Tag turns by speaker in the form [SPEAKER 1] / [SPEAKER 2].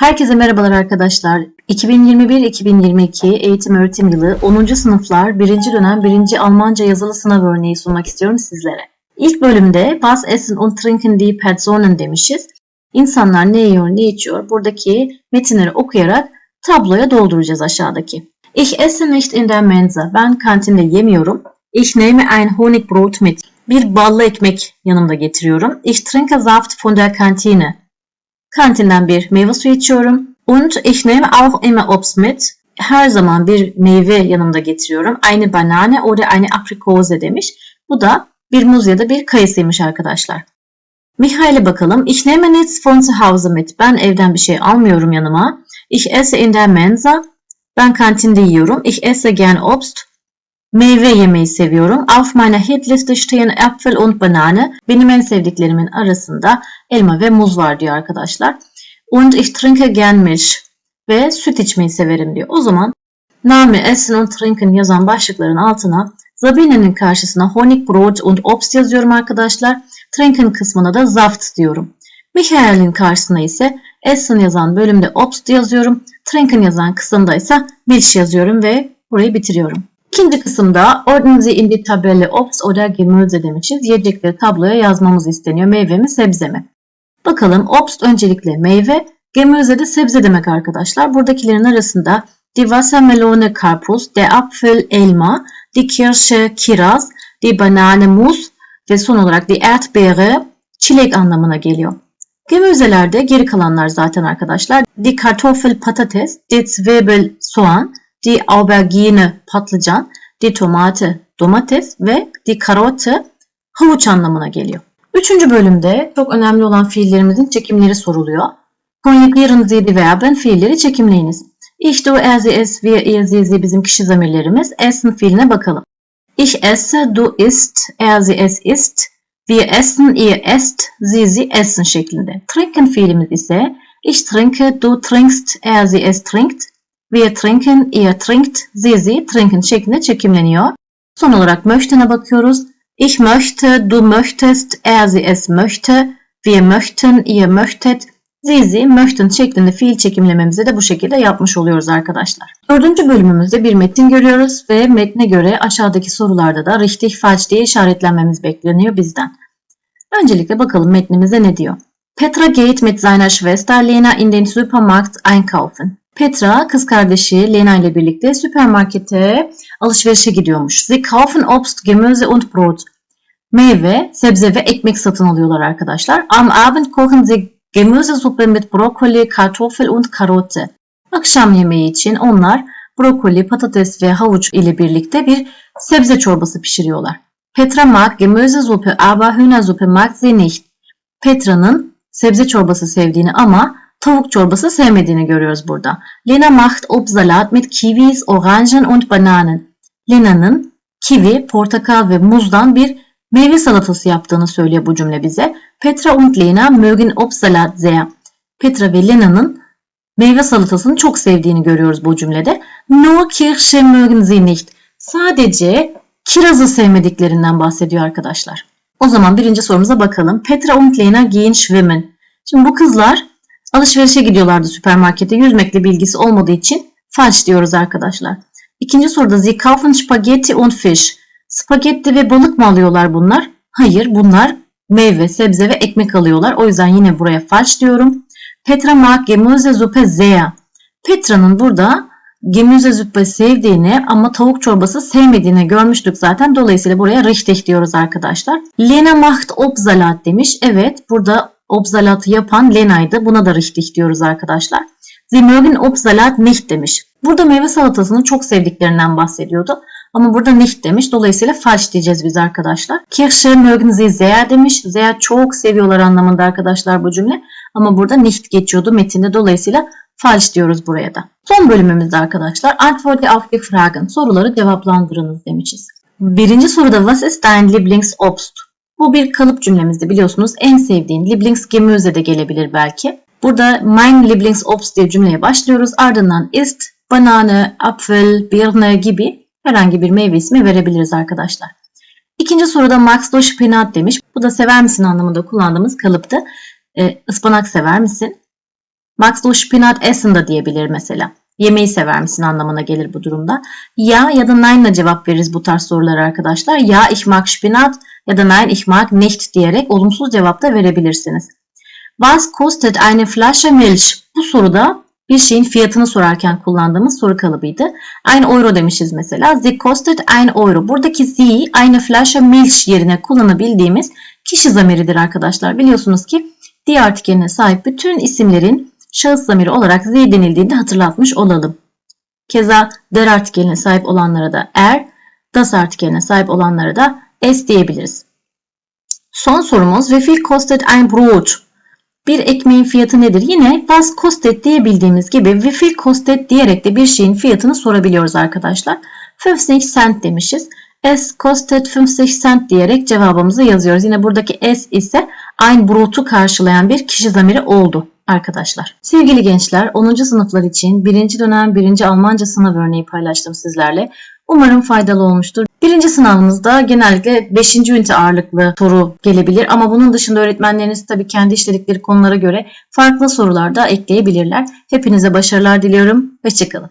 [SPEAKER 1] Herkese merhabalar arkadaşlar. 2021-2022 eğitim öğretim yılı 10. sınıflar 1. dönem 1. Almanca yazılı sınav örneği sunmak istiyorum sizlere. İlk bölümde Was essen und trinken die Personen demişiz. İnsanlar ne yiyor ne içiyor buradaki metinleri okuyarak tabloya dolduracağız aşağıdaki. Ich esse nicht in der Mensa. Ben kantinde yemiyorum. Ich nehme ein Honigbrot mit. Bir ballı ekmek yanımda getiriyorum. Ich trinke Saft von der Kantine. Kantinden bir meyve suyu içiyorum. Und ich nehme auch immer Obst mit. Her zaman bir meyve yanımda getiriyorum. Eine Banane oder eine Aprikose demiş. Bu da bir muz ya da bir kayısıymış arkadaşlar. Mihail'e bakalım. Ich nehme nichts von zu Hause mit. Ben evden bir şey almıyorum yanıma. Ich esse in der Mensa. Ben kantinde yiyorum. Ich esse gern Obst. Meyve yemeyi seviyorum. Auf meiner Hitliste stehen Äpfel und Banane. Benim en sevdiklerimin arasında elma ve muz var diyor arkadaşlar. Und ich trinke gern Milch. Ve süt içmeyi severim diyor. O zaman Name, Essen und Trinken yazan başlıkların altına Sabine'nin karşısına Honigbrot und Obst yazıyorum arkadaşlar. Trinken kısmına da Saft diyorum. Michael'in karşısına ise Essen yazan bölümde Obst yazıyorum. Trinken yazan kısımda ise Milch yazıyorum ve burayı bitiriyorum. İkinci kısımda ordnen Sie in die Tabelle Obst oder Gemüse demişiz. Yiyecekleri tabloya yazmamız isteniyor. Meyve mi sebze mi? Bakalım Obst öncelikle meyve, Gemüse de sebze demek arkadaşlar. Buradakilerin arasında die Wassermelone karpuz, der Apfel elma, die Kirsche kiraz, die Banane muz ve son olarak die Erdbeere çilek anlamına geliyor. Gemüzelerde geri kalanlar zaten arkadaşlar. Die Kartoffel patates, die Zwiebel soğan, die Aubergine patlıcan, die Tomate domates ve die Karotte havuç anlamına geliyor. Üçüncü bölümde çok önemli olan fiillerimizin çekimleri soruluyor. Konjugieren Sie die Verben fiilleri çekimleyiniz. Ich, du, er, sie, es, wir, ihr, sie, sie bizim kişi zamirlerimiz. Essen fiiline bakalım. Ich esse, du isst, er, sie, es isst. Wir essen, ihr esst, sie, sie essen şeklinde. Trinken fiilimiz ise ich trinke, du trinkst, er, sie, es trinkt. Wir trinken, ihr trinkt, sie, sie trinken şeklinde çekimleniyor. Son olarak möchten'e bakıyoruz. Ich möchte, du möchtest, er, sie, es möchte. Wir möchten, ihr möchtet, sie möchten şeklinde fiil çekimlememizi de bu şekilde yapmış oluyoruz arkadaşlar. Dördüncü bölümümüzde bir metin görüyoruz ve metne göre aşağıdaki sorularda da richtig falsch diye işaretlenmemiz bekleniyor bizden. Öncelikle bakalım metnimize ne diyor. Petra geht mit seiner Schwester Lena in den Supermarkt einkaufen. Petra kız kardeşi Lena ile birlikte süpermarkete alışverişe gidiyormuş. Sie kaufen Obst, Gemüse und Brot. Meyve, sebze ve ekmek satın alıyorlar arkadaşlar. Am Abend kochen sie Gemüsesuppe mit Brokkoli, Kartoffel und Karotte. Akşam yemeği için onlar brokoli, patates ve havuç ile birlikte bir sebze çorbası pişiriyorlar. Petra mag Gemüsesuppe aber Hühnersuppe mag sie nicht. Petra'nın sebze çorbası sevdiğini ama tavuk çorbası sevmediğini görüyoruz burada. Lena macht Obstsalat mit Kiwis, Orangen und Bananen. Lena'nın kivi, portakal ve muzdan bir meyve salatası yaptığını söylüyor bu cümle bize. Petra und Lena mögen Obstsalat sehr. Petra ve Lena'nın meyve salatasını çok sevdiğini görüyoruz bu cümlede. Nur Kirsche mögen sie nicht. Sadece kirazı sevmediklerinden bahsediyor arkadaşlar. O zaman birinci sorumuza bakalım. Petra und Lena gehen schwimmen. Şimdi bu kızlar alışverişe gidiyorlardı süpermarkete. Yüzmekle bilgisi olmadığı için falsch diyoruz arkadaşlar. İkinci soruda Sie kaufen Spaghetti und Fisch. Spagetti ve balık mı alıyorlar bunlar? Hayır bunlar meyve, sebze ve ekmek alıyorlar. O yüzden yine buraya falsch diyorum. Petra mag Gemüsesuppe sehr. Petra'nın burada Gemüsesuppe sevdiğini ama tavuk çorbası sevmediğini görmüştük zaten. Dolayısıyla buraya richtig diyoruz arkadaşlar. Lena macht Obstsalat demiş. Evet burada Obstsalatı yapan Lena'ydı. Buna da richtig diyoruz arkadaşlar. Sie mögen Obstsalat nicht demiş. Burada meyve salatasını çok sevdiklerinden bahsediyordu. Ama burada nicht demiş. Dolayısıyla falsch diyeceğiz biz arkadaşlar. Kirsche mögen sie sehr demiş. Sehr çok seviyorlar anlamında arkadaşlar bu cümle. Ama burada nicht geçiyordu metinde. Dolayısıyla falsch diyoruz buraya da. Son bölümümüzde arkadaşlar Antworte auf die Fragen. Soruları cevaplandırınız demişiz. Birinci soruda Was ist dein Lieblingsobst? Bu bir kalıp cümlemizde biliyorsunuz en sevdiğin Lieblingsgemüse de gelebilir belki. Burada mein Lieblingsobst diye cümleye başlıyoruz. Ardından ist, banane, apfel, birne gibi herhangi bir meyve ismi verebiliriz arkadaşlar. İkinci soruda Max do Spinat demiş. Bu da sever misin anlamında kullandığımız kalıptı. E, ıspanak sever misin? Magst du Spinat essen da diyebilir mesela. Yemeği sever misin anlamına gelir bu durumda. Ya ya da nein'la cevap veririz bu tarz sorulara arkadaşlar. Ya ich mag Spinat ya da nein ich mag nicht diyerek olumsuz cevap da verebilirsiniz. Was kostet eine Flasche Milch? Bu soruda bir şeyin fiyatını sorarken kullandığımız soru kalıbıydı. 1 euro demişiz mesela. Sie kostet 1 euro. Buradaki sie eine Flasche Milch yerine kullanabildiğimiz kişi zamiridir arkadaşlar. Biliyorsunuz ki die artikeline sahip bütün isimlerin şahıs zamiri olarak sie denildiğinde hatırlatmış olalım. Keza der artikeline sahip olanlara da er, das artikeline sahip olanlara da es diyebiliriz. Son sorumuz wie viel kostet ein Brot? Bir ekmeğin fiyatı nedir? Yine was kostet diyebildiğimiz gibi wie viel kostet diyerek de bir şeyin fiyatını sorabiliyoruz arkadaşlar. 50 cent demişiz. Es kostet 50 cent diyerek cevabımızı yazıyoruz. Yine buradaki es ise ein Brot'u karşılayan bir kişi zamiri oldu arkadaşlar. Sevgili gençler 10. sınıflar için 1. dönem 1. Almanca sınav örneği paylaştım sizlerle. Umarım faydalı olmuştur. Birinci sınavınızda genellikle 5. ünite ağırlıklı soru gelebilir ama bunun dışında öğretmenleriniz tabii kendi işledikleri konulara göre farklı sorular da ekleyebilirler. Hepinize başarılar diliyorum. Hoşçakalın.